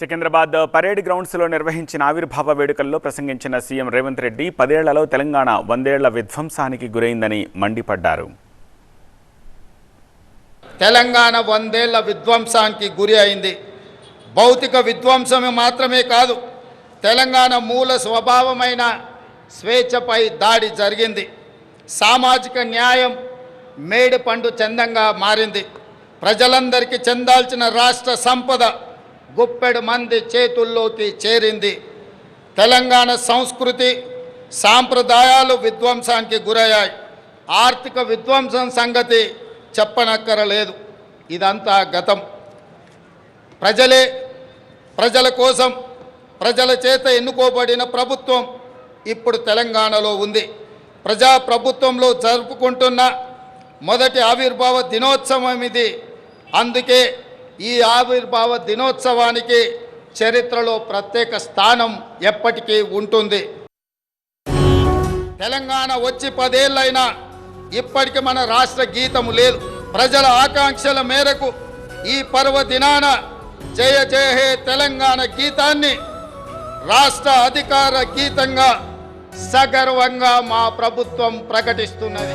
Secunderabad parade గ్రౌండ్స్లో నిర్వహించిన ఆవిర్భావ వేడుకల్లో ప్రసంగించిన సీఎం రేవంత్ రెడ్డి పదేళ్ళలో తెలంగాణ వందేళ్ళ విధ్వంసానికి గురైందని మండిపడ్డారు. తెలంగాణ వందేళ్ళ విధ్వంసానికి గురి అయింది. భౌతిక విధ్వంసమే మాత్రమే కాదు తెలంగాణ మూల స్వభావమైన స్వేచ్ఛపై దాడి జరిగింది. సామాజిక న్యాయం మేడి పండు చందంగా మారింది. ప్రజలందరికీ చెందాల్సిన రాష్ట్ర సంపద గుప్పెడు మంది చేతుల్లోకి చేరింది. తెలంగాణ సంస్కృతి సాంప్రదాయాలు విధ్వంసానికి గురయ్యాయి. ఆర్థిక విధ్వంసం సంగతి చెప్పనక్కరలేదు. ఇదంతా గతం. ప్రజలే ప్రజల కోసం ప్రజల చేత ఎన్నుకోబడిన ప్రభుత్వం ఇప్పుడు తెలంగాణలో ఉంది. ప్రజా ప్రభుత్వంలో జరుపుకుంటున్న మొదటి ఆవిర్భావ దినోత్సవం ఇది. అందుకే ఈ ఆవిర్భావ దినోత్సవానికి చరిత్రలో ప్రత్యేక స్థానం ఎప్పటికీ ఉంటుంది. తెలంగాణ వచ్చి పదేళ్ళైనా ఇప్పటికి మన రాష్ట్ర గీతము లేదు. ప్రజల ఆకాంక్షల మేరకు ఈ పర్వదినాన జయ జయ హే తెలంగాణ గీతాన్ని రాష్ట్ర అధికార గీతంగా సగర్వంగా మా ప్రభుత్వం ప్రకటిస్తున్నది.